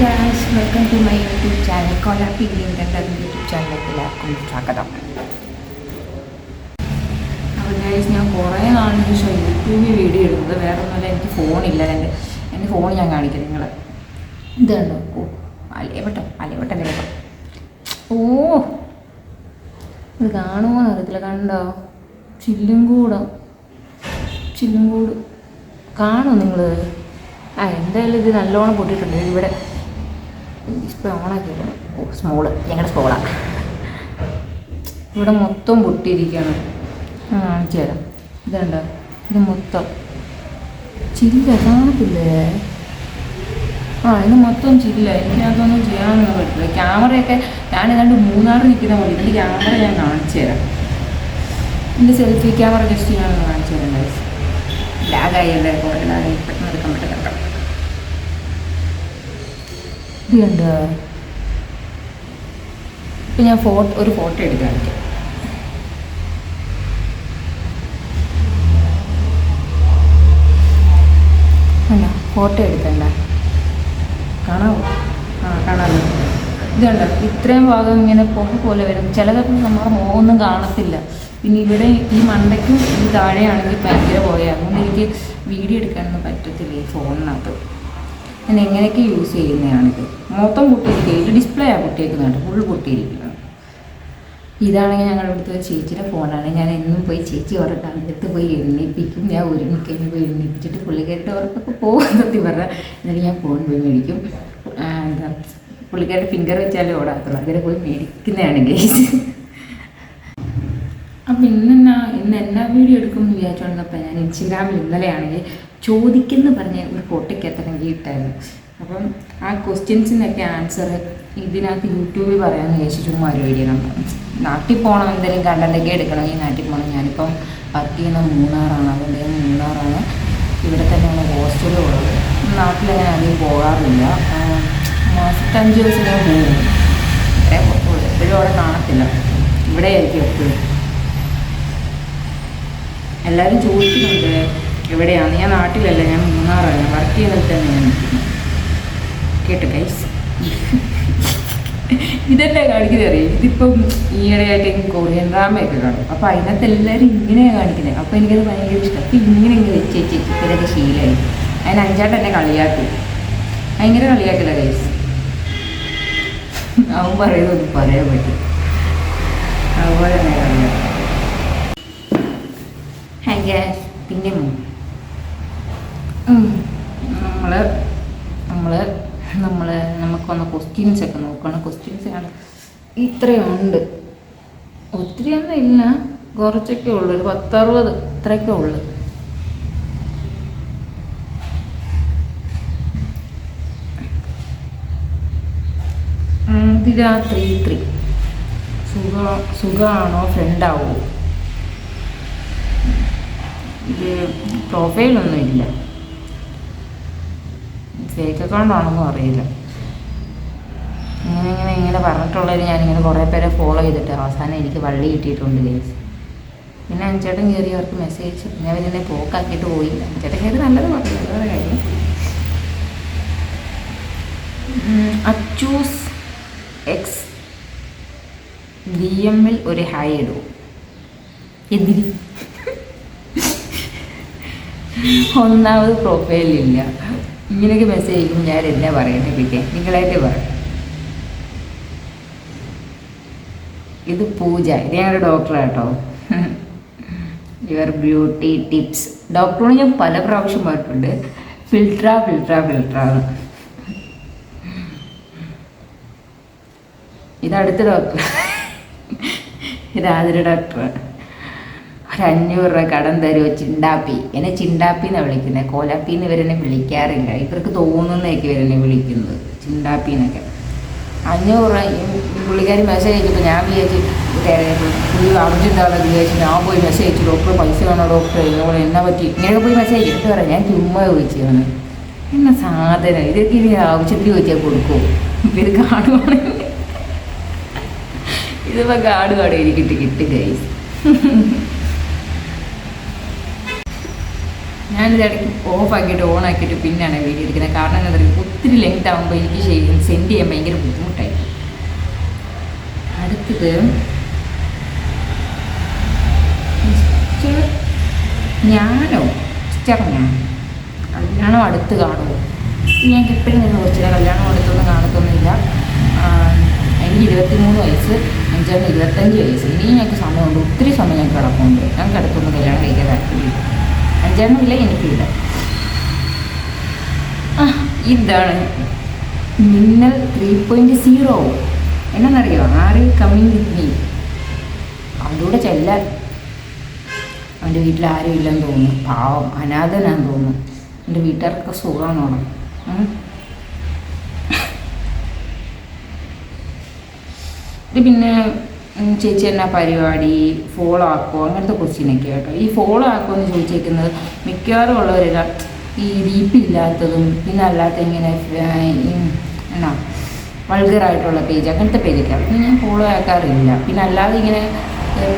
Guys welcome to my YouTube channel കൊലാപ്പി ഗ്രീന്റെ YouTube ചാനലിലേക്ക് എല്ലാവർക്കും സ്വാഗതം. അപ്പോൾ ഗായ്സ് ഞാൻ കുറേ നാളിന് ശേഷം യൂട്യൂബിൽ വീഡിയോ ഇടുന്നത്. വേറെ ഒന്നുമില്ല എനിക്ക് ഫോണില്ല എന്റെ എന്റെ ഫോൺ ഞാൻ കാണിക്കാം നിങ്ങൾ ഇതുണ്ടോ ഓ അലയവട്ടോ അലയവട്ട വേഗം ഓ ഇത് കാണുമോ അറിയത്തില്ല. കണ്ടോ? ചില്ലും കൂടോ. ചില്ലും കൂടും. കാണോ നിങ്ങൾ ആ എന്തായാലും ഇത് നല്ലോണം പൊട്ടിയിട്ടുണ്ട്. ഇവിടെ ഡിസ്പ്ലേ ഓണാക്കി ഓ സ്മോൾ ഞങ്ങളുടെ സ്മോളാണ് ഇവിടെ മൊത്തം പൊട്ടിയിരിക്കുകയാണ് കാണിച്ചു തരാം. ഇതുണ്ടോ ഇത് മൊത്തം. ചില്ല കാണത്തില്ലേ ആ ഇത് മൊത്തം ചില്ല. എനിക്കതൊന്നും ചെയ്യാനൊന്നും പറ്റില്ല. ക്യാമറയൊക്കെ ഞാൻ ഏതാണ്ട് മൂന്നാറ് നിൽക്കുന്ന പോലെ. ഇതിന്റെ ക്യാമറ ഞാൻ കാണിച്ചു തരാം. എന്റെ സെൽഫി ക്യാമറ ജസ്റ്റ് ഞാനൊന്ന് കാണിച്ചു തരാം ലാഗായി അല്ലേ? ഫോട്ടോ ലാഗായി പെട്ടെന്ന് എടുക്കാൻ പറ്റുന്നുണ്ടോ ഇത് ഇപ്പം ഞാൻ ഫോട്ടോ ഒരു ഫോട്ടോ എടുത്ത് കാണിക്കാം. ഫോട്ടോ എടുക്കണ്ട. കാണാവോ? ആ കാണാമല്ലോ. ഇത് ഇത്രയും ഭാഗം ഇങ്ങനെ പുക പോലെ വരും. ചിലതൊക്കെ നമ്മുടെ മുഖമൊന്നും കാണത്തില്ല. പിന്നെ ഇവിടെ ഈ മണ്ടയ്ക്കും ഈ താഴെയാണെങ്കിൽ ഭയങ്കര പോയാൽ അതുകൊണ്ട് എനിക്ക് വീഡിയോ എടുക്കാനൊന്നും പറ്റത്തില്ല ഈ ഫോണിനകത്ത്. ഞാൻ എങ്ങനെയൊക്കെ യൂസ് ചെയ്യുന്നതാണിത്. മൊത്തം പൊട്ടിയിരിക്കുക. ഇത് ഡിസ്പ്ലേ ആ പൊട്ടിയിരിക്കുന്നുണ്ട് ഫുൾ പൊട്ടിയിരിക്കുന്നത്. ഇതാണെങ്കിൽ ഞങ്ങളുടെ അടുത്ത് ചേച്ചിയുടെ ഫോണാണ് ഞാൻ എന്നും പോയി ചേച്ചി അവരുടെ അടുത്ത് പോയി എണ്ണിപ്പിക്കും ഞാൻ ഒരുമിക്കഴിഞ്ഞ് പോയി എണ്ണിപ്പിച്ചിട്ട് പുള്ളിക്കാരുടെ ഉറപ്പൊക്കെ പോകുന്നതി സത്യം പറഞ്ഞാൽ എന്നിട്ട് ഞാൻ ഫോൺ പോയി മേടിക്കും. എന്താ പുള്ളിക്കാരുടെ ഫിംഗർ വെച്ചാലേ ഓടാത്തുള്ളൂ. അങ്ങനെ പോയി മേടിക്കുന്നതാണ് ഗേസ് അപ്പം ഇന്ന് എന്നാ ഇന്ന് വീഡിയോ എടുക്കുമെന്ന് വിചാരിച്ചുകൊണ്ടിരുന്നപ്പോൾ ഞാൻ ഇൻസ്റ്റഗ്രാമിൽ ഇന്നലെയാണെങ്കിൽ ചോദിക്കുന്ന പറഞ്ഞ ഒരു ഫോട്ടോയ്ക്കകത്തിറങ്ങി ഇട്ടായിരുന്നു അപ്പം ആ ക്വസ്റ്റ്യൻസിനൊക്കെ ആൻസർ ഇതിനകത്ത് യൂട്യൂബിൽ പറയാമെന്ന് വിചാരിച്ചു ചുമ്മാ ഒരു വീഡിയോ നമ്മൾ നാട്ടിൽ പോകണം എന്തെങ്കിലും കണ്ടന്റൊക്കെ എടുക്കണമെങ്കിൽ നാട്ടിൽ പോകണം. ഞാനിപ്പം വർക്ക് ചെയ്യുന്ന മൂന്നാറാണ്. അതുകൊണ്ട് മൂന്നാറാണ്. ഇവിടെ തന്നെയാണ് ഹോസ്റ്റലും ഉള്ളത്. നാട്ടിലങ്ങനെ അധികം പോകാറില്ല. മാസത്തഞ്ച് ദിവസം ഞാൻ പോകും. ഇത്രേ പുറത്തുള്ളൂ എപ്പോഴും അവിടെ കാണത്തില്ല. ഇവിടെ ആയിരിക്കും എപ്പോഴും. എല്ലാവരും ചോദിക്കുന്നുണ്ട് എവിടെയാണ്? ഞാൻ നാട്ടിലല്ല ഞാൻ മൂന്നാറല്ല വർക്ക് ചെയ്യുന്നത് തന്നെ ഞാൻ നിൽക്കുന്നു കേട്ടോ ഗൈസ് ഇതെന്നെ കാണിക്കുന്നത് അറിയാം? ഇതിപ്പം ഈയിടെയായിട്ട് എനിക്ക് കൊറിയൻ ഡ്രാമയൊക്കെ കാണും. അപ്പോൾ അതിനകത്ത് എല്ലാവരും ഇങ്ങനെയാണ് കാണിക്കുന്നത്. അപ്പോൾ എനിക്കത് ഭയങ്കര ഇഷ്ടം. അപ്പോൾ ഇങ്ങനെ ഇങ്ങനെ വെച്ച് ഇതൊക്കെ ശീലമായി അതിന് അഞ്ചാട്ട് എന്നെ കളിയാക്കി. ഭയങ്കര കളിയാക്കില്ല ഗൈസ് അവൻ പറയുന്നത് പറയാൻ പറ്റും അതുപോലെ തന്നെ കളിയാക്കും. ഗ്യാസ് പിന്നെ നമ്മൾ നമ്മൾ നമ്മൾ നമുക്കൊന്ന് ക്വസ്റ്റ്യൻസ് ഒക്കെ നോക്കണം. ക്വസ്റ്റ്യൻസ് ആണ്. ഇത്രയുണ്ട് ഒത്തിരി ഒന്നും ഇല്ല. കുറച്ചൊക്കെ ഉള്ളു. ഒരു പത്തറുപത് ഇത്രയൊക്കെ ഉള്ളു. ഇതിലാ ത്രീ സുഖ സുഖമാണോ ഫ്രണ്ടാവോ പ്രൊഫൈലൊന്നും ഇല്ല. ഫേക്ക് അക്കൗണ്ട് ആണെന്നും അറിയില്ല. ഇങ്ങനെ ഇങ്ങനെ ഇങ്ങനെ പറഞ്ഞിട്ടുള്ളവർ ഞാനിങ്ങനെ കുറേ പേരെ ഫോളോ ചെയ്തിട്ട് അവസാനം എനിക്ക് വള്ളി കിട്ടിയിട്ടുണ്ട് ഗൈസ് പിന്നെ അഞ്ചേട്ടൻ കയറി അവർക്ക് മെസ്സേജ് പിന്നെ അവരെന്നെ പോക്കാക്കിയിട്ട് പോയി. അഞ്ചേട്ടൻ കയറി നല്ലത് പറഞ്ഞു. വേറെ കാര്യം അച്ചൂസ് എക്സ് ഡി എമ്മിൽ ഒരു ഹായ് ഇടും. എന്തിന്? ഒന്നാമത് പ്രൊഫൈലില്ല ഇങ്ങനെയൊക്കെ മെസ്സേജ് അയക്കും ഞാൻ എന്നെ പറയുന്നത് പിന്നെ നിങ്ങളായിട്ട് പറ. ഇത് പൂജ. ഇത് ഞങ്ങളുടെ ഡോക്ടറാട്ടോ യുവർ ബ്യൂട്ടി ടിപ്സ് ഡോക്ടറോട് ഞാൻ പല പ്രാവശ്യം പറഞ്ഞിട്ടുണ്ട്. ഫിൽട്ര ഫിൽട്ര ഫിൽട്രാണ് ഇത് ഡോക്ടർ ഇത് ഡോക്ടർ അഞ്ഞൂറ് രൂപ കടം തരുമോ ചിണ്ടാപ്പി. എന്നെ ചിണ്ടാപ്പി എന്നാണ് വിളിക്കുന്നത് കോലാപ്പി എന്ന് ഇവരെന്നെ വിളിക്കാറില്ല. ഇവർക്ക് തോന്നുന്നതൊക്കെ ഇവരെന്നെ വിളിക്കുന്നത്. ചിണ്ടാപ്പി എന്നൊക്കെ. അഞ്ഞൂറ് രൂപ. ഈ പുള്ളിക്കാരി മെസ്സേജ് അയച്ചപ്പോൾ ഞാൻ വിചാരിച്ചു അർജന്റാണെന്ന് വിചാരിച്ചു. ഞാൻ പോയി മെസ്സേജ് അയച്ചു. ഡോക്ടർ പൈസ വേണോ ഡോക്ടർ ഇങ്ങനെ എന്നാ പറ്റി? ഇങ്ങനെയൊക്കെ പോയി മെസ്സേജ് അയച്ചു. എന്നിട്ട് പറയാം ഞാൻ ചുമ്മാ ചോദിച്ചതാണ് എന്നാ സാധനം. ഇതൊക്കെ ഇനി ആവശ്യത്തിന് ചോദിച്ചാൽ കൊടുക്കും ഇത് കാണുവാണെങ്കിൽ ഇതിപ്പോൾ കാണുവാണ് എനിക്ക് കിട്ടി ഗൈസ് ഞാനിത് ഇടയ്ക്ക് ഓഫ് ആക്കിയിട്ട് ഓൺ ആക്കിയിട്ട് പിന്നെയാണ് വീഡിയോ എടുക്കുന്നത്. കാരണം എന്താ പറയുക ഒത്തിരി ലെങ്ത് ആകുമ്പോൾ എനിക്ക് സെൻഡ് ചെയ്യാൻ ഭയങ്കര ബുദ്ധിമുട്ടായി. അടുത്തത് ഞാനോ? ഞാൻ കല്യാണം അടുത്ത് കാണുമോ? ഞാൻ എപ്പോഴും നിന്ന് കുറച്ചില്ല. കല്യാണം അടുത്തൊന്നും കാണത്തൊന്നുമില്ല. എനിക്ക് എനിക്ക് ഇരുപത്തിമൂന്ന് വയസ്സ് അഞ്ചാണ് ഇരുപത്തഞ്ച് വയസ്സ്. ഇനി ഞങ്ങൾക്ക് സമയമുണ്ട്. ഒത്തിരി സമയം ഞങ്ങൾക്ക് കിടപ്പുണ്ട്. ഞങ്ങൾക്ക് അടുത്തൊന്നും കല്യാണം കഴിക്കാൻ താല്പര്യമില്ല. അഞ്ചാണില്ല എനിക്കില്ല. ഇതാണ്. മിന്നൽ ത്രീ പോയിന്റ് സീറോ എന്നറിയോ ആര് കമ്മിങ് വിത്ത് മീ അവന്റെ കൂടെ ചെല്ലാൻ. അവന്റെ വീട്ടിൽ ആരും ഇല്ലെന്ന് തോന്നുന്നു. പാവം അനാഥനാന്ന് തോന്നുന്നു. എന്റെ വീട്ടുകാർക്കൊക്കെ സുഖമാണോണം ഇത് പിന്നെ ചേച്ചി എന്നാ പരിപാടി ഫോളോ ആക്കുമോ അങ്ങനത്തെ ക്വസ്റ്റ്യനൊക്കെ കേട്ടോ. ഈ ഫോളോ ആക്കുമോ എന്ന് ചോദിച്ചേക്കുന്നത് മിക്കവാറും ഉള്ളവരെല്ലാം ഈ ഡീപ്പില്ലാത്തതും പിന്നെ അല്ലാത്ത ഇങ്ങനെ എന്നാ വൾഗറായിട്ടുള്ള പേജ് അങ്ങനത്തെ പേജൊക്കെ അതൊന്നും ഞാൻ ഫോളോ ആക്കാറില്ല. പിന്നെ അല്ലാതെ ഇങ്ങനെ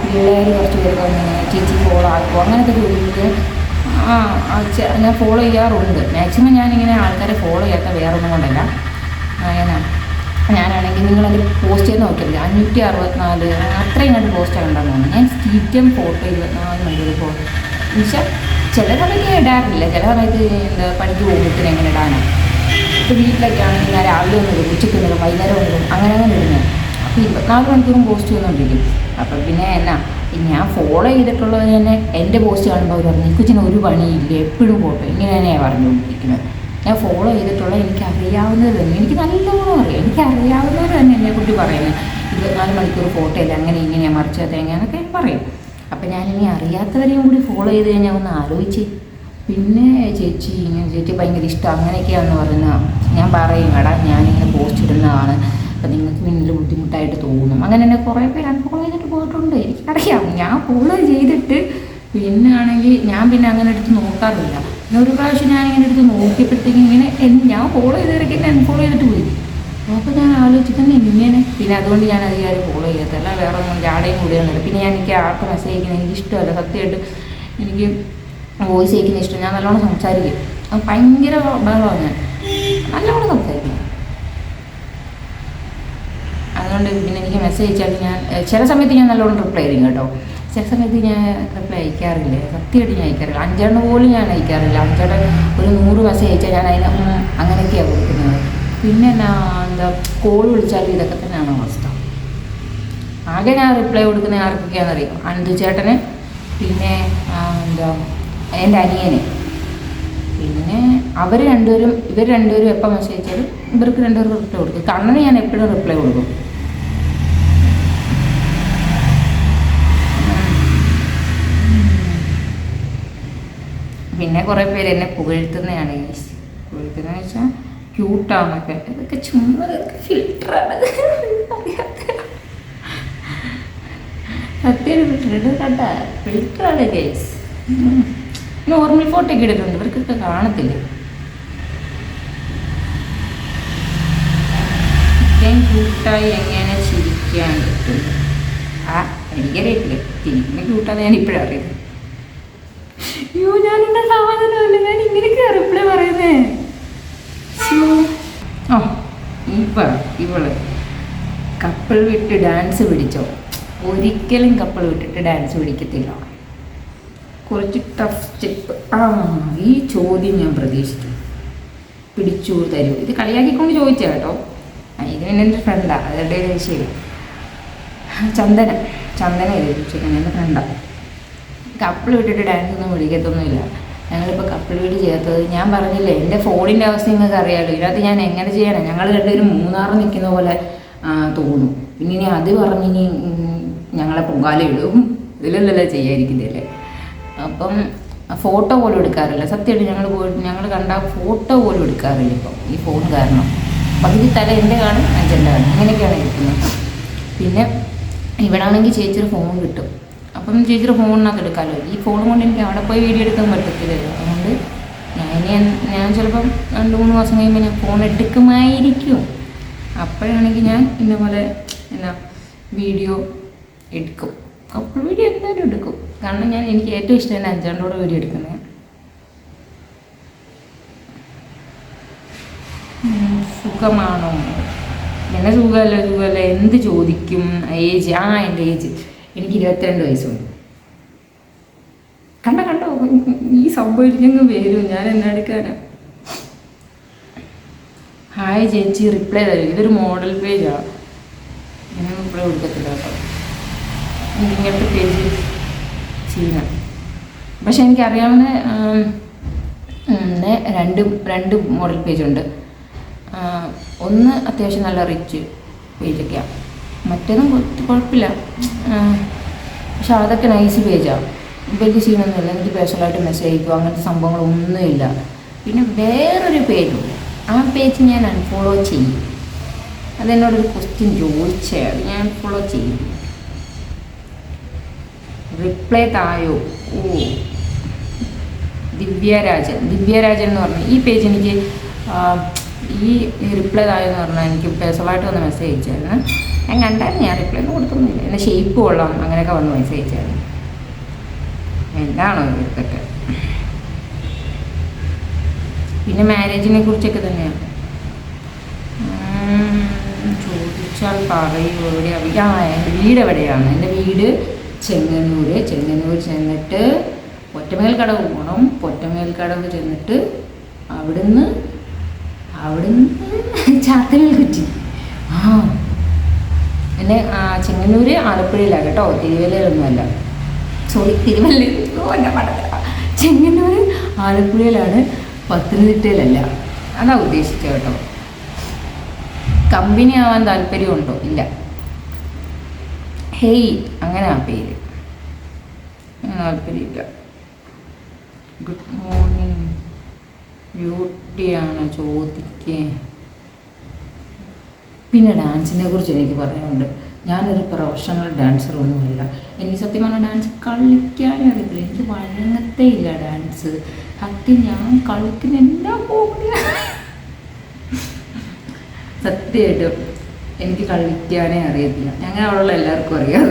പിള്ളേർ കുറച്ച് പേർക്ക് ചേച്ചി ഫോളോ ആക്കുമോ അങ്ങനത്തെ ചോദിച്ചിട്ട് ആ ഞാൻ ഫോളോ ചെയ്യാറുണ്ട്. മാക്സിമം ഞാനിങ്ങനെ ആൾക്കാരെ ഫോളോ ചെയ്യാത്ത വേറൊന്നും കൊണ്ടല്ല. എന്നാ ഞാനാണെങ്കിൽ നിങ്ങളത് പോസ്റ്റ് ചെയ്ത് നോക്കിയില്ല അഞ്ഞൂറ്റി അറുപത്തിനാല് അത്രയും കണ്ട് പോസ്റ്റ് ആകണ്ടെന്ന് തോന്നുന്നു. ഞാൻ സ്റ്റീറ്റം ഫോട്ടോ ഇരുപത്തിനാല് മണിക്കൂർ ഫോട്ടോ എന്നുവെച്ചാൽ ചില സമയത്ത് ഞാൻ ഇടാറില്ല. ചില സമയത്ത് എന്താ പണിക്ക് പോകുമ്പോഴത്തേന് എങ്ങനെ ഇടാനാണ് ഇപ്പോൾ വീട്ടിലൊക്കെ ആണെങ്കിൽ ഞാൻ രാവിലെ ഒന്നും ഇടും ഉച്ചയ്ക്ക് ഒന്നും ഇടും വൈകുന്നേരം ഒന്നും അങ്ങനെ അങ്ങനെ ഇടുന്നത് അപ്പോൾ ഇരുപത്തിനാല് മണിക്കൂറും പോസ്റ്റ് ചെയ്യുന്നുണ്ടെങ്കിൽ അപ്പോൾ പിന്നെ എന്നാ ഞാൻ ഫോളോ ചെയ്തിട്ടുള്ളത് തന്നെ എന്റെ പോസ്റ്റ് കാണുമ്പോൾ അവർ പറഞ്ഞു കൊച്ചിന് ഒരു പണിയില്ല എപ്പോഴും ഫോട്ടോ ഇങ്ങനെ തന്നെയാണ് പറഞ്ഞുകൊണ്ടിരിക്കുന്നത്. ഞാൻ ഫോളോ ചെയ്തിട്ടുള്ള എനിക്ക് അറിയാവുന്നത് തന്നെ എനിക്ക് നല്ലോണം അറിയാം. എനിക്ക് അറിയാവുന്നവർ തന്നെ എന്നെ കുറിച്ച് പറയുന്നത് ഇരുപത്തിനാല് മണിക്കൂർ ഫോട്ടോ അല്ല? അങ്ങനെ ഇങ്ങനെയാണ് മറിച്ച് തേങ്ങയെന്നൊക്കെ പറയും. അപ്പം ഞാനിനി അറിയാത്തവരെയും കൂടി ഫോളോ ചെയ്ത് കഴിഞ്ഞാൽ ഒന്ന് ആലോചിച്ച് പിന്നെ ചേച്ചി ഇങ്ങനെ ചേച്ചി ഭയങ്കര ഇഷ്ടം അങ്ങനെയൊക്കെയാണെന്ന് പറയുന്ന ഞാൻ പറയും എടാ ഞാനിങ്ങനെ പോസ്റ്റ് ഇടുന്നതാണ്. അപ്പം നിങ്ങൾക്ക് പിന്നിൽ ബുദ്ധിമുട്ടായിട്ട് തോന്നും. അങ്ങനെ തന്നെ കുറേ പേര് അൺഫോളോ ചെയ്തിട്ട് പോയിട്ടുണ്ട്. എനിക്കറിയാം ഞാൻ ഫോളോ ചെയ്തിട്ട് പിന്നെ ആണെങ്കിൽ ഞാൻ പിന്നെ അങ്ങനെ എടുത്ത് നോക്കാറില്ല. പിന്നെ ഒരു പ്രാവശ്യം ഞാൻ ഇങ്ങനെ എടുത്ത് നോക്കിയപ്പോഴത്തേക്കും ഇങ്ങനെ ഞാൻ ഫോളോ ചെയ്തിടയ്ക്ക് അൺഫോളോ ചെയ്തിട്ട് പോയി. അപ്പോൾ ഞാൻ ആലോചിക്കുന്നത് ഇങ്ങനെ പിന്നെ അതുകൊണ്ട് ഞാൻ അധികാരം ഫോളോ ചെയ്യത്തില്ല. വേറെ ഒന്നും ജാടയും കൂടിയൊന്നുമില്ല പിന്നെ ഞാൻ എനിക്ക് ആർക്ക് മെസ്സേജ് അയക്കുന്നത് എനിക്ക് ഇഷ്ടമല്ല. സത്യമായിട്ട് എനിക്ക് വോയിസ് അയക്കുന്ന ഇഷ്ടം. ഞാൻ നല്ലോണം സംസാരിക്കും. അത് ഭയങ്കര ബഹളമാണ് ഞാൻ. നല്ലോണം സംസാരിക്കും. അതുകൊണ്ട് പിന്നെ എനിക്ക് മെസ്സേജ് അയച്ചാൽ ഞാൻ ചില സമയത്ത് ഞാൻ നല്ലോണം റിപ്ലൈ ചെയ്യും കേട്ടോ. ചില സമയത്ത് ഞാൻ റിപ്ലൈ അയക്കാറില്ല. സത്യമായിട്ട് ഞാൻ അയക്കാറില്ല. അഞ്ചെണ്ണം പോലും ഞാൻ അയക്കാറില്ല. അഞ്ചെണ്ണം ഒരു നൂറ് മെസ്സേജ് അയച്ചാൽ ഞാൻ അതിന് അങ്ങനെയൊക്കെയാണ് കൊടുക്കുന്നത്. പിന്നെ എന്നാ എന്താ കോൾ വിളിച്ചാലും ഇതൊക്കെ തന്നെയാണ് അവസ്ഥ? ആകെ ഞാൻ റിപ്ലൈ കൊടുക്കുന്ന ആർക്കൊക്കെയാണെന്നറിയോ? അനന്തു ചേട്ടന് പിന്നെ എന്താ എന്റെ അനിയന്. പിന്നെ അവർ രണ്ടുപേരും ഇവർ രണ്ടുപേരും എപ്പോൾ മെസ്സേജ് അയച്ചാലും ഇവർക്ക് രണ്ടുപേർക്ക് റിപ്ലൈ കൊടുക്കും. കണ്ണന് ഞാൻ എപ്പോഴും റിപ്ലൈ കൊടുക്കും. പിന്നെ കുറേ പേര് എന്നെ പുകഴ്ത്തുന്നതാണ് പുകഴ്ത്തുന്നതെന്ന് പുകഴ്ത്തുന്ന വെച്ചാൽ ക്യൂട്ടാന്നൊക്കെ ഇതൊക്കെ ചുമ്മാ ഫിൽറ്ററാണ് സത്യം ഫിൽറ്റർ കണ്ട? ഫിൽറ്ററാണ് ഗൈസ് നോർമൽ ഫോട്ടോ ഒക്കെ ഇട്ടിട്ടുണ്ട്. ഇവർക്കൊക്കെ കാണത്തില്ല? ഇത്രയും ക്യൂട്ടായി എങ്ങനെ ചിരിക്കാൻ പറ്റും? ആ എനിക്കറിയത്തില്ല. ചിരിക്കുന്ന ക്യൂട്ടാന്ന് ഞാൻ ഇപ്പോഴും അറിയുന്നത്. അയ്യോ ഞാൻ എന്റെ സാധനമല്ല ഞാൻ ഇങ്ങനെയൊക്കെ റിപ്ലൈ പറയുന്നേ. ഓ ഇപ്പ ഇവൾ കപ്പിൾ വിട്ട് ഡാൻസ് പിടിച്ചോ? ഒരിക്കലും കപ്പിൾ വിട്ടിട്ട് ഡാൻസ് പിടിക്കത്തില്ല. കുറച്ച് ടഫ് സ്റ്റെപ്പ് ആ ഈ ചോദ്യം ഞാൻ പ്രതീക്ഷിച്ചു. പിടിച്ചു തരൂ. ഇത് കളിയാക്കിക്കൊണ്ട് ചോദിച്ചാ കേട്ടോ. ഇത് പിന്നെ എന്റെ ഫ്രണ്ടാണ് അതുകൊണ്ട് ഒരു വിഷയം ചന്ദന. ചന്ദന ഇത് എന്റെ ഫ്രണ്ടാണ് കപ്പിൾ വിട്ടിട്ട് ഡാൻസ് ഒന്നും വിളിക്കത്തൊന്നുമില്ല ഞങ്ങളിപ്പോൾ കപ്പിൾ വീട് ചേർത്തത്. ഞാൻ പറഞ്ഞില്ലേ എന്റെ ഫോണിന്റെ അവസ്ഥ നിങ്ങൾക്ക് അറിയാമല്ലോ ഇതിനകത്ത് ഞാൻ എങ്ങനെ ചെയ്യണം? ഞങ്ങൾ രണ്ടുപേരും മൂന്നാറ് നിൽക്കുന്ന പോലെ തോന്നും. പിന്നെ ഇനി അത് ഇനി ഞങ്ങളെ പൊങ്കാല ഇടും. ഇതിലല്ലല്ലോ ചെയ്യാതിരിക്കുന്നില്ലേ അപ്പം ഫോട്ടോ പോലും എടുക്കാറില്ല. സത്യമായിട്ട് ഞങ്ങൾ പോയിട്ട് ഞങ്ങൾ കണ്ട ഫോട്ടോ പോലും എടുക്കാറില്ല ഇപ്പം ഈ ഫോൺ കാരണം. പകുതി തല എന്റെ കാണും അഞ്ചന്റെ കാണും അങ്ങനെയൊക്കെയാണ് ഇരിക്കുന്നത്. പിന്നെ ഇവിടെ ആണെങ്കിൽ ചേച്ചിയുടെ ഫോൺ കിട്ടും. അപ്പം ചേച്ചിയുടെ ഫോണിനകത്ത് എടുക്കാമല്ലോ ഈ ഫോൺ കൊണ്ട് എനിക്ക് അവിടെ പോയി വീഡിയോ എടുക്കാൻ പറ്റത്തില്ലല്ലോ അതുകൊണ്ട് ഞാൻ ഇനി ഞാൻ ചിലപ്പം രണ്ട് മൂന്ന് മാസം കഴിയുമ്പോൾ ഞാൻ ഫോൺ എടുക്കുമായിരിക്കും. അപ്പോഴാണെങ്കിൽ ഞാൻ ഇന്ന പോലെ എന്നാ വീഡിയോ എടുക്കും. അപ്പോൾ വീഡിയോ എന്തായാലും എടുക്കും. കാരണം ഞാൻ എനിക്ക് ഏറ്റവും ഇഷ്ടം എന്റെ അഞ്ചാണ്ടോടെ വീഡിയോ എടുക്കുന്നത്. സുഖമാണോ? എന്നെ സുഖമല്ല സുഖമല്ല. എന്ത് ചോദിക്കും? ഏജ് ആ എന്റെ ഏജ് എനിക്ക് ഇരുപത്തിരണ്ട് വയസ്സുണ്ട്. കണ്ട കണ്ടോ ഈ സംഭവിച്ചെങ്കിൽ വരും. ഞാൻ എന്നെടുക്കാനാ ഹായ് ചേച്ചി റിപ്ലൈ തരും. ഇതൊരു മോഡൽ പേജാണ് ഞാൻ റിപ്ലൈ കൊടുക്കത്തില്ല കേട്ടോ. ഇങ്ങനത്തെ പേജ് ചെയ്യണം പക്ഷെ എനിക്കറിയാവുന്ന രണ്ട് രണ്ട് മോഡൽ പേജുണ്ട് ഒന്ന് അത്യാവശ്യം നല്ല റിച്ച് പേജൊക്കെയാണ് മറ്റേതും കുഴപ്പമില്ല. പക്ഷെ അതൊക്കെ നൈസ് പേജാണ് വലിയ സീനൊന്നുമില്ല എനിക്ക് പേഴ്സണലായിട്ട് മെസ്സേജ് അയക്കുക അങ്ങനത്തെ സംഭവങ്ങളൊന്നുമില്ല. പിന്നെ വേറൊരു പേജുണ്ട് ആ പേജ് ഞാൻ അൺഫോളോ ചെയ്യും. അതെന്നോടൊരു ക്വസ്റ്റ്യൻ ചോദിച്ചാൽ ഞാൻ ഫോളോ ചെയ്യും. റിപ്ലൈ തായോ? ഓ. ദിവ്യരാജൻ. ദിവ്യരാജൻ എന്ന് പറഞ്ഞു. ഈ പേജ് എനിക്ക് ഈ റിപ്ലൈ തായോ എന്ന് പറഞ്ഞാൽ എനിക്ക് പേഴ്സണലായിട്ട് വന്ന് മെസ്സേജ് അയച്ചായിരുന്നു ഞാൻ കണ്ടായിരുന്നു ഞാൻ റിപ്ലൈ ഒന്നും കൊടുത്തൊന്നുമില്ല. എന്നെ ഷേപ്പ് കൊള്ളാം അങ്ങനെയൊക്കെ വന്ന് മെസ്സേജ് അയച്ചായിരുന്നു. എന്താണോ ഇവർക്കൊക്കെ പിന്നെ മാരേജിനെ കുറിച്ചൊക്കെ തന്നെയാണ് ചോദിച്ചാൽ പറയൂ എവിടെയാണ് ആ എന്റെ വീട് എവിടെയാണ്? എന്റെ വീട് ചെങ്ങന്നൂർ ചെങ്ങന്നൂർ ചെന്നിട്ട് പൊറ്റമേൽ കടവ് പോകണം പൊറ്റമേൽ കടവ് ചെന്നിട്ട് അവിടുന്ന് അവിടുന്ന് ചാത്തമേൽ കുറ്റി. ആ. എന്നെ ആ, ചെങ്ങന്നൂര് ആലപ്പുഴയിലാണ് കേട്ടോ തിരുവല്ലയിലൊന്നുമല്ല. സോറി തിരുവല്ല. ചെങ്ങന്നൂര് ചെങ്ങന്നൂർ ആലപ്പുഴയിലാണ് പത്തനംതിട്ടയിലല്ല. അതാ ഉദ്ദേശിച്ചത് കേട്ടോ. കമ്പനി ആവാൻ താല്പര്യമുണ്ടോ? ഇല്ല. ഹേയ് അങ്ങനെ ആ പേര് താല്പര്യമില്ല. ഗുഡ് മോർണിംഗ് ബ്യൂട്ടിയാണ് ചോദിക്കേ. പിന്നെ ഡാൻസിനെ കുറിച്ച് എനിക്ക് പറയാനുണ്ട്. ഞാനൊരു പ്രൊഫഷണൽ ഡാൻസർ ഒന്നുമില്ല. എനിക്ക് സത്യം പറഞ്ഞാൽ ഡാൻസ് കളിക്കാനും അറിയത്തില്ല. എനിക്ക് വഴങ്ങത്തേ ഇല്ല ഡാൻസ് സത്യം ഞാൻ കളിക്കുന്ന എന്താ കോമഡിയാണ് സത്യമായിട്ടും എനിക്ക് കളിക്കാനേ അറിയത്തില്ല. ഞങ്ങൾ അവിടെയുള്ള എല്ലാവർക്കും അറിയാം.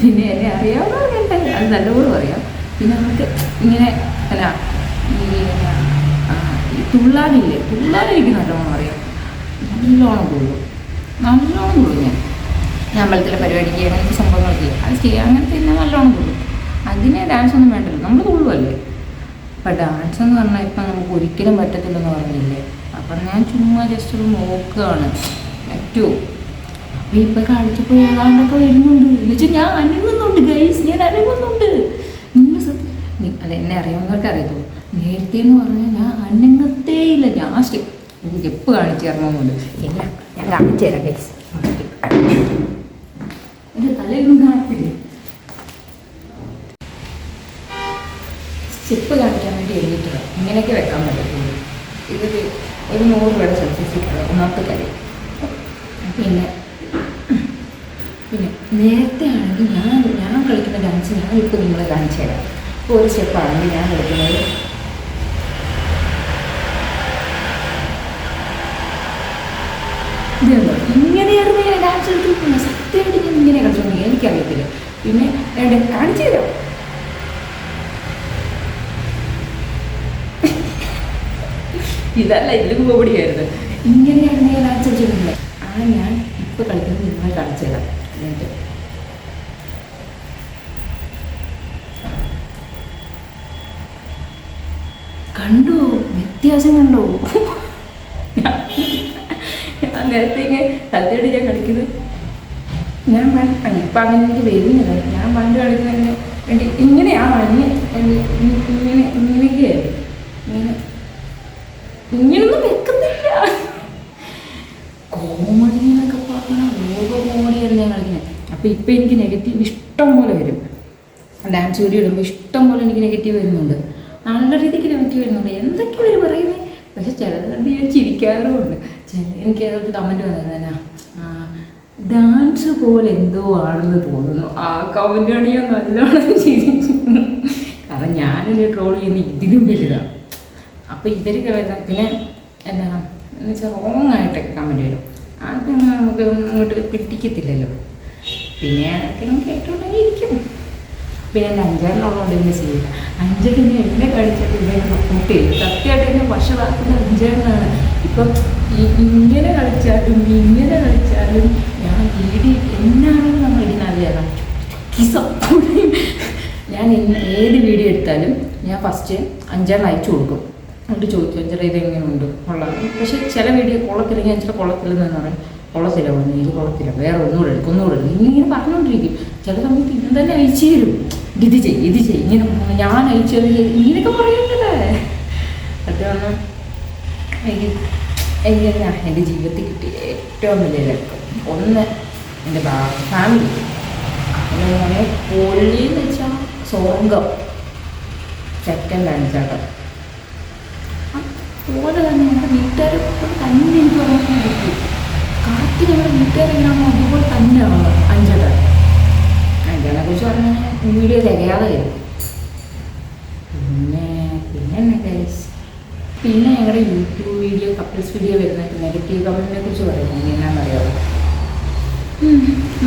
പിന്നെ എന്നെ അറിയാവുന്നവരുണ്ട്. അത് നല്ലപോലെ അറിയാം പിന്നെ നമുക്ക് ഇങ്ങനെ അല്ല ഈ തുള്ളാനില്ലേ? തുള്ളാനെനിക്ക് നല്ലോണം അറിയാം. നല്ലോണം തുള്ളും. നല്ലോണം കൊടുക്കും ഞാൻ. ഞാൻ അമ്പലത്തിലെ പരിപാടിക്ക് അങ്ങനത്തെ സംഭവങ്ങളൊക്കെ. അത് ചെയ്യാൻ അങ്ങനത്തെ തന്നെ നല്ലോണം കൊടുക്കും അതിനെ ഡാൻസ് ഒന്നും വേണ്ടല്ലോ. നമ്മൾ തുള്ളുമല്ലേ അപ്പം ഡാൻസ് എന്ന് പറഞ്ഞാൽ ഇപ്പം നമുക്ക് ഒരിക്കലും പറ്റത്തില്ലെന്ന് പറഞ്ഞില്ലേ? അപ്പം ഞാൻ ചുമ്മാ ജസ്റ്റ് ഒരു നോക്കുകയാണ് പറ്റുമോ അപ്പം ഇപ്പം കളിച്ചപ്പോൾ ഏതാണ്ടൊക്കെ വരുന്നുണ്ട്. എന്നുവെച്ചാൽ ഞാൻ അനങ്ങുന്നുണ്ട് ഗൈസ് ഞാൻ അനങ്ങുന്നുണ്ട്. നിങ്ങൾ അത് എന്നെ അറിയാവുന്നവർക്ക് അറിയത്തുള്ളൂ. നേരത്തെ എന്ന് പറഞ്ഞാൽ ഞാൻ അനങ്ങത്തേ ഇല്ല ഞാൻ സ്റ്റെ- എനിക്ക് എപ്പ് കാണിച്ചു തരണമെന്നുണ്ട് ഇല്ല ഞാൻ കാണിച്ചു തരാം ഗൈസ് എന്റെ തലയൊന്നും കാണത്തില്ലേ? സ്റ്റെപ്പ് കാണിക്കാൻ വേണ്ടി എഴുതിയിട്ടില്ല ഇങ്ങനെയൊക്കെ വെക്കാൻ പറ്റത്തുള്ളൂ. ഇതൊരു ഒരു നൂറ് രൂപയുടെ സർട്ടിഫിക്കറ്റ് ഒന്നാമത്തെ കാര്യം. പിന്നെ പിന്നെ നേരത്തെ ആണെങ്കിൽ ഞാൻ ഞാൻ കളിക്കുന്ന ഡാൻസ് ഞാൻ ഇപ്പോൾ നിങ്ങളെ കാണിച്ചു തരാം. ഇപ്പോൾ ഒരു സ്റ്റെപ്പാണെങ്കിൽ ഞാൻ കളിക്കുന്നത് ഇതുണ്ടോ? ഇങ്ങനെയായിരുന്നു ഞാൻ ഡാൻസ് കളിക്കുന്നത് സത്യമായിട്ട് ഞാൻ ഇങ്ങനെ കളിച്ചോണ്ടെങ്കിൽ എനിക്കറിയത്തില്ല. പിന്നെ എവിടെ കാണിച്ചു തരാം? ഇതല്ല ഇതിലും കോമഡിയായിരുന്നു. ഇങ്ങനെയായിരുന്നു ഞാൻ ഡാൻസ് കളിച്ചിരുന്നത് ആ ഞാൻ ഇപ്പോൾ കളിക്കുന്നത് നിങ്ങളെ കാണിച്ചു തരാം. എന്നിട്ട്. കണ്ടോ? വ്യത്യാസം കണ്ടോ? ഞാൻ നേരത്തെ ഇങ്ങനെ തലയോട് ഞാൻ കളിക്കുന്നത് ഞാൻ ഇപ്പം അങ്ങനെ എനിക്ക് വരുന്നില്ല. ഞാൻ പണ്ട് കളിക്കുന്നതിന് വേണ്ടി ഇങ്ങനെയാ മഞ്ഞ് ഇങ്ങനെ ഇങ്ങനെയൊക്കെയായിരുന്നു ഇങ്ങനെ ഇങ്ങനൊന്നും വെക്കുന്നില്ല. കോമഡി എന്നൊക്കെ പറഞ്ഞാൽ ലോക കോമഡിയായിരുന്നു ഞാൻ കളിക്കുന്നത്. അപ്പോൾ ഇപ്പം എനിക്ക് നെഗറ്റീവ് ഇഷ്ടം പോലെ വരും. ഡാൻസ് വീഡിയോ ഇടുമ്പോൾ ഇഷ്ടം പോലെ എനിക്ക് നെഗറ്റീവ് വരുന്നുണ്ട്. നല്ല രീതിക്ക് നെഗറ്റീവ് വരുന്നുണ്ട്. എന്തൊക്കെയാണ് പറയുന്നത് പക്ഷെ ചിലത് കണ്ട് ഞാൻ ചിരിക്കാറുമുണ്ട്. എനിക്ക് ഏതൊരു കമന്റ് ആ ഡാൻസ് പോലെ എന്തോ ആണെന്ന് തോന്നുന്നു. ആ കമന്റ് ആണ് നല്ലോണം ചിരിച്ചു. കാരണം ഞാനൊരു ട്രോൾ ചെയ്യുന്ന ഇതിലും വലുതാണ് അപ്പോൾ ഇവർ പിന്നെ എന്താ എന്ന് വെച്ചാൽ റോങ് ആയിട്ടൊക്കെ കമന്റ് വരും. അതൊന്നും നമുക്ക് ഇങ്ങോട്ട് പിടിക്കത്തില്ലല്ലോ. പിന്നെ അതൊക്കെ കേട്ടുകൊണ്ടേ ഇരിക്കും. പിന്നെ എന്റെ അഞ്ചാറിനുള്ളതുകൊണ്ട് എന്നെ ചെയ്യില്ല അഞ്ചലിനെ എന്നെ കഴിച്ചിട്ട് ഇവനെ സപ്പോർട്ട് ചെയ്യും സത്യമായിട്ട് എന്നെ വഷളാക്കുന്ന അഞ്ചാറിനാണ് ഇപ്പം ഇങ്ങനെ കളിച്ചാലും ഇങ്ങനെ കളിച്ചാലും ഞാൻ വീഡിയോ എന്നാണെന്ന് നമ്മൾ ഇതിനറിയാം കിസപ്പോഴും ഞാൻ ഇന്ന് ഏത് വീഡിയോ എടുത്താലും ഞാൻ ഫസ്റ്റ് അഞ്ചാറ് അയച്ചു കൊടുക്കും. എന്നിട്ട് ചോദിച്ചു അഞ്ചാറ് ഇത് എങ്ങനെയുണ്ട് കൊള്ളാം. പക്ഷെ ചില വീഡിയോ കൊള്ളത്തില്ലെങ്കിൽ അഞ്ചര കൊള്ളത്തില്ലെന്ന് പറയും. കൊള്ളത്തില്ല പറഞ്ഞു ഇത് കൊള്ളത്തില്ല. വേറെ ഒന്നുകൂടെ എടുക്കും ഒന്നുകൂടെ എടുക്കും. ഇങ്ങനെ പറഞ്ഞുകൊണ്ടിരിക്കും. ചില സമയത്ത് ഇന്ന് തന്നെ അയച്ചു തരും. ഇത് ചെയ്യ് ഇത് ചെയ്യ്. ഇങ്ങനെ ഞാൻ അയച്ചു തരില്ല ഇങ്ങനെയൊക്കെ അതുകൊണ്ട് എനിക്ക് എനിക്ക് ഞാൻ എന്റെ ജീവിതത്തിൽ കിട്ടിയ ഏറ്റവും വലിയ ലക്കം ഒന്ന് എന്റെ ഫാമിലി അങ്ങനെ മോനെ പൊള്ളി എന്ന് വെച്ചാൽ സ്വർഗം. സെക്കൻഡാണ് ചേട്ടൻ അതുപോലെ തന്നെ നമ്മുടെ വീട്ടുകാർ തന്നെ എനിക്ക് പറയാൻ കിട്ടി കറക്റ്റ് നമ്മുടെ വീട്ടുകാരെങ്ങനെയാണോ അതുപോലെ തന്നെയാണ് അഞ്ചേട്ടൻ അഞ്ചേട്ടനെ കുറിച്ച് പറഞ്ഞാൽ വീഡിയോ തികയാതെ വരും. പിന്നെ പിന്നെ എന്നെ guys? പിന്നെ ഞങ്ങളുടെ യൂട്യൂബ് വീഡിയോ കപ്പിൾസ് വീഡിയോ വരുന്ന നെഗറ്റീവ് കമന്റിനെ കുറിച്ച് പറയുന്നത് എന്നാണെന്നറിയാമോ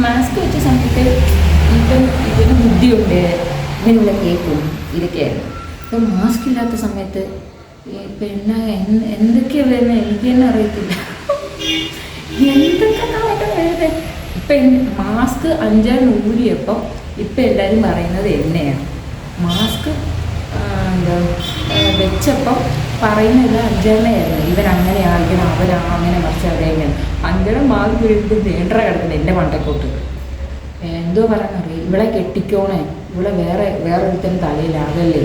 മാസ്ക് വെച്ച സമയത്ത് ഇവൻ ഇവന് ബുദ്ധിയുണ്ട്. ഇവനുള്ള കേൾക്കും ഇതൊക്കെയായിരുന്നു ഇപ്പം മാസ്ക് ഇല്ലാത്ത സമയത്ത് ഇപ്പം എന്നാ എന്ത് എന്തൊക്കെയാണ് വരുന്നത് എനിക്ക് തന്നെ അറിയത്തില്ല. എന്തൊക്കെ വരുന്നത് ഇപ്പം മാസ്ക് അഞ്ചാറ് ഊരിയപ്പോൾ ഇപ്പം എല്ലാവരും പറയുന്നത് എന്നെയാണ് മാസ്ക് എന്താ വെച്ചപ്പോൾ വെച്ചപ്പം പറയുന്നത് അഞ്ചെണ്ണയായിരുന്നു ഇവൻ അങ്ങനെ ആയിരിക്കണം അവരാ അങ്ങനെ മറിച്ച് ഇങ്ങനെ അഞ്ചെണ്ണം മാറി വീണ്ടും വേണ്ടറ കിടക്കുന്നത് എന്റെ മണ്ടക്കോട്ട് എന്തോ പറയാനറിയാം ഇവളെ കെട്ടിക്കോണേ. ഇവളെ വേറെ വേറെ ഒരുത്തനും തലയിലാകല്ലേ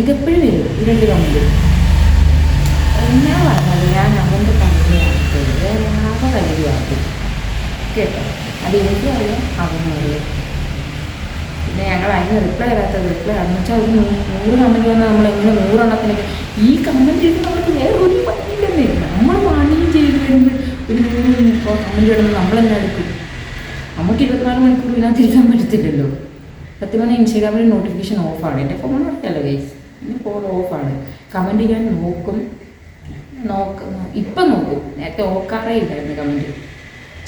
ഇതെപ്പോഴും വരും ഈ രണ്ട് കമ്മിൽ എന്നാ പറഞ്ഞത് ഞാൻ അവന്റെ തലയിലാക്കരുത് വേറെ അവ തലയിലാക്കും കേട്ടോ? അത് എനിക്കും അറിയാം അവനും അറിയാം. പിന്നെ ഞങ്ങൾ അതിന് റിപ്ലൈ വരാത്തത് റിപ്ലൈ എന്ന് വെച്ചാൽ ഒരു നൂറ് കമന്റ് വന്നാൽ നമ്മൾ എങ്ങനെ നൂറെണ്ണത്തിനൊക്കെ ഈ കമന്റ് ചെയ്ത് നമുക്ക് വേറെ ഒരു പണിയില്ലെന്നേ നമ്മൾ പണിയും ചെയ്ത് വരുമ്പോൾ ഒരു നൂറ് മുപ്പത് കമന്റ് ഇടുന്നത് നമ്മളെന്നെ എടുക്കും? നമുക്ക് ഇരുപത്തിനാല് മണിക്കൂർ ഇതിനകത്ത് ഇരിക്കാൻ പറ്റത്തില്ലല്ലോ. സത്യം പറഞ്ഞാൽ ഇൻസ്റ്റാഗ്രാമിൽ നോട്ടിഫിക്കേഷൻ ഓഫാണ് എന്റെ ഫോൺ അറിയാലോ ഗൈസ് എന്റെ ഫോൺ ഓഫാണ് കമന്റ് ചെയ്യാൻ നോക്കും. നോക്കും ഇപ്പം നോക്കും. നേരത്തെ ഓക്കാറേ ഇല്ലായിരുന്നു കമന്റ്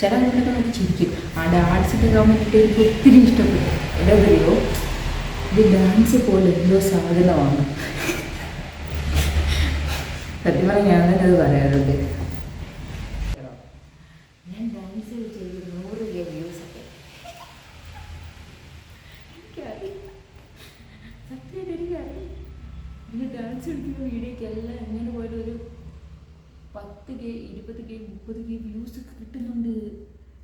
ചില കുട്ടികൾ നമുക്ക് ചിരിക്കും ആ ഡാൻസിന്റെ കാണുമ്പോൾ എനിക്ക് ഒത്തിരി ഇഷ്ടപ്പെട്ടു. എവിടെ അറിയോ ഇത് ഡാൻസ് പോലെ എന്തോ സാധനമാണ്. സത്യം പറഞ്ഞാൽ അത് പറയാറുണ്ട് ഞാൻ ഡാൻസ് ചെയ്ത് നൂറ് വ്യൂസ് ഒക്കെ എനിക്കറിയില്ല സത്യമായിട്ട് എനിക്കറിയില്ല ഈ ഡാൻസ് കളിക്കുന്ന വീഡിയോക്ക് എല്ലാം എങ്ങനെ പോയാലും ഒരു പത്ത് കെ ഇരുപത് കെ മുപ്പത് കെ വ്യൂസ് ഒക്കെ കിട്ടുന്നുണ്ട്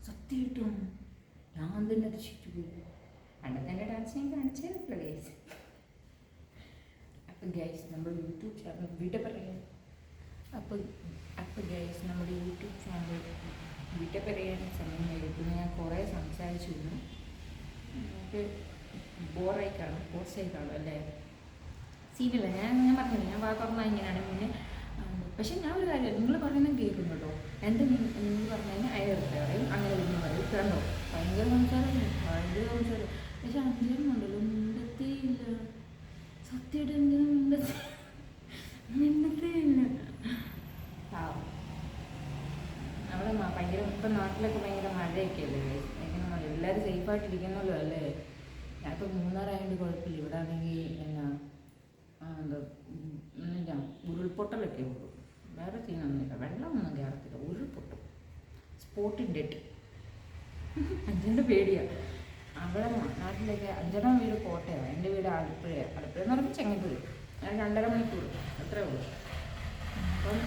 സത്യമായിട്ടും ഞാൻ തന്നെ പോയി പണ്ടത്തെ ഡാൻസ് ഞാൻ കാണിച്ചേ ഗൈസ് അപ്പം ഗൈസ് നമ്മുടെ യൂട്യൂബ് ചാനൽ വീട്ടിൽ പറയാം. അപ്പം അപ്പം ഗൈസ് നമ്മുടെ യൂട്യൂബ് ചാനൽ വീട്ടിൽ പറയാൻ സമയം കഴിക്കുന്നു ഞാൻ കുറേ സംസാരിച്ചിരുന്നു. നമുക്ക് ബോറായി കാണും ബോർസായി കാണും അല്ലേ? സീരിയല്ല ഞാൻ ഞാൻ പറഞ്ഞില്ല ഞാൻ വാ തുറന്നാൽ ഇങ്ങനെയാണ്. പിന്നെ പക്ഷെ ഞാൻ ഒരു കാര്യം നിങ്ങൾ പറയുന്നത് കേൾക്കും കേട്ടോ എന്റെ നിങ്ങൾ പറഞ്ഞു കഴിഞ്ഞാൽ അയർത്തെ പറയും അങ്ങനെ വരുന്ന പറയും കണ്ടോ ഭയങ്കര സംസാരം ഭയങ്കര സംസാരം. പക്ഷെ അഞ്ചെണ്ണുണ്ടല്ലോ മിണ്ടത്തേ ഇല്ല സത്യമായിട്ട് എന്തിനാ മിണ്ടത്തേ? മിണ്ടത്തേ ഇല്ല. അവിടെ ഭയങ്കര ഇപ്പം നാട്ടിലൊക്കെ ഭയങ്കര മഴയൊക്കെ അല്ലേ ഭയങ്കര മഴ. എല്ലാവരും സേഫായിട്ടിരിക്കുന്നല്ലോ അല്ലേ? ഞാനിപ്പോൾ മൂന്നാറായതുകൊണ്ട് കുഴപ്പമില്ല ഇവിടെ ആണെങ്കിൽ എന്നാ എന്താ എന്താ ഉരുൾപൊട്ടലൊക്കെ ഉള്ളൂ. വേറെ സീനൊന്നുമില്ല വെള്ളമൊന്നും കയറത്തില്ല ഉരുൾപൊട്ടും സ്പോട്ടിന്റെ അഞ്ചന്റെ പേടിയാണ് അവിടെ നാട്ടിലേക്ക് അഞ്ചെണ്ണം വീട് കോട്ടയാണ് എന്റെ വീട് ആലപ്പുഴയാണ് ആലപ്പുഴ എന്ന് പറയുമ്പോൾ ചെങ്ങപ്പുഴ ഞാൻ രണ്ടര മണിക്കൂർ. അത്രേ ഉള്ളൂ. അപ്പം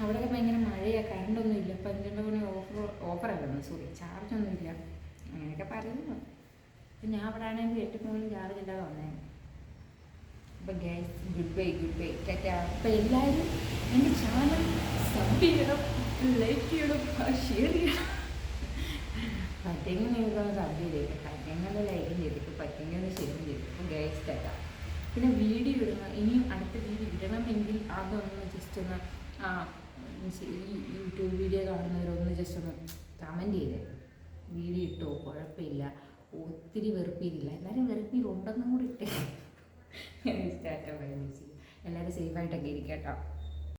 അവിടെയൊക്കെ ഭയങ്കര മഴയാണ് കറണ്ടൊന്നും ഇല്ല. ഇപ്പം അഞ്ചെണ്ണം മണി ഓഫർ ഓഫറല്ലെന്ന് സോറി ചാർജൊന്നും ഇല്ല. അങ്ങനെയൊക്കെ പറയുന്നു. അപ്പം ഞാൻ അവിടെ ആണെങ്കിൽ എട്ട് മണി ചാർജ് ഇല്ലാതെ വന്നേ. അപ്പം guys good bye good bye Tata അപ്പം എല്ലാവരും എന്റെ ചാനൽ സബ് ചെയ്യണം. ലൈക്ക് ചെയ്യണം ഷെയർ ചെയ്യണം പറ്റെങ്കിൽ നിങ്ങൾക്ക് സബ് ചെയ്തേക്ക് പറ്റെങ്കിൽ ലൈക്കും ചെയ്തിട്ട് പറ്റെങ്കിൽ ഷെയർ ചെയ്തിട്ട് അപ്പം ഗ്യാസ് ടാറ്റാ പിന്നെ വീഡിയോ ഇടണം. ഇനിയും അടുത്ത വീഡിയോ ഇടണമെങ്കിൽ അതൊന്ന് ജസ്റ്റ് ഒന്ന് ഈ യൂട്യൂബ് വീഡിയോ കാണുന്നവരൊന്ന് ജസ്റ്റ് ഒന്ന് കമന്റ് ചെയ്തേ. വീഡിയോ ഇട്ടോ? കുഴപ്പമില്ല. ഒത്തിരി വെറുപ്പീരില്ല എല്ലാവരും വെറുപ്പീരുണ്ടെന്നും കൂടി ഇട്ടേ. സ്റ്റാറ്റ എല്ലാവരും സേഫായിട്ടൊക്കെ ഇരിക്കട്ടോ